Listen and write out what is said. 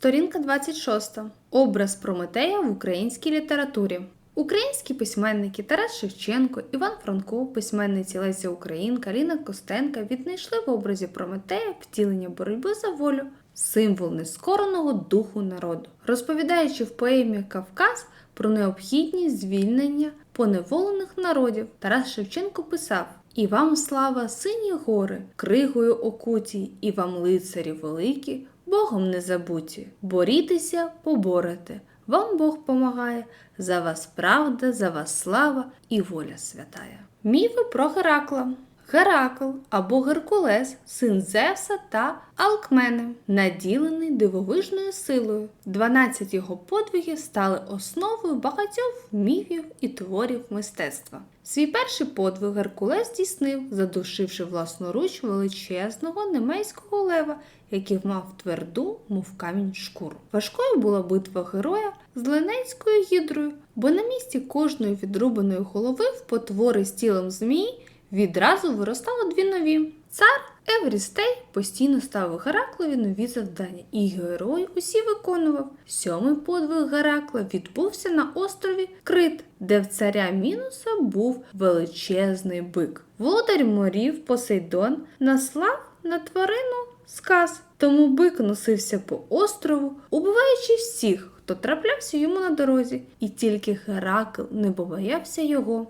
Сторінка 26. Образ Прометея в українській літературі. Українські письменники Тарас Шевченко, Іван Франко, письменниці Леся Українка, Ліна Костенка віднайшли в образі Прометея втілення боротьби за волю, символ нескореного духу народу, розповідаючи в поемі Кавказ про необхідність звільнення поневолених народів. Тарас Шевченко писав: І вам слава, сині гори, кригою окуті, і вам лицарі великі, Богом не забуті. Борітеся, поборете. Вам Бог помагає, за вас правда, за вас слава і воля святая. Міфи про Геракла. Геракл або Геркулес, син Зевса та Алкмени, наділений дивовижною силою. 12 його подвигів стали основою багатьох міфів і творів мистецтва. Свій перший подвиг Геркулес здійснив, задушивши власноруч величезного немейського лева, який мав тверду, мов камінь шкуру. Важкою була битва героя з Ленецькою гідрою, бо на місці кожної відрубаної голови в потвори з тілом змії відразу виростало дві нові. Цар Еврістей постійно ставив Гераклові нові завдання, і герой усі виконував. Сьомий подвиг Геракла відбувся на острові Крит, де в царя Мінуса був величезний бик. Володар морів Посейдон наслав на тварину сказ. Тому бик носився по острову, убиваючи всіх, хто траплявся йому на дорозі, і тільки Геракл не побоявся його.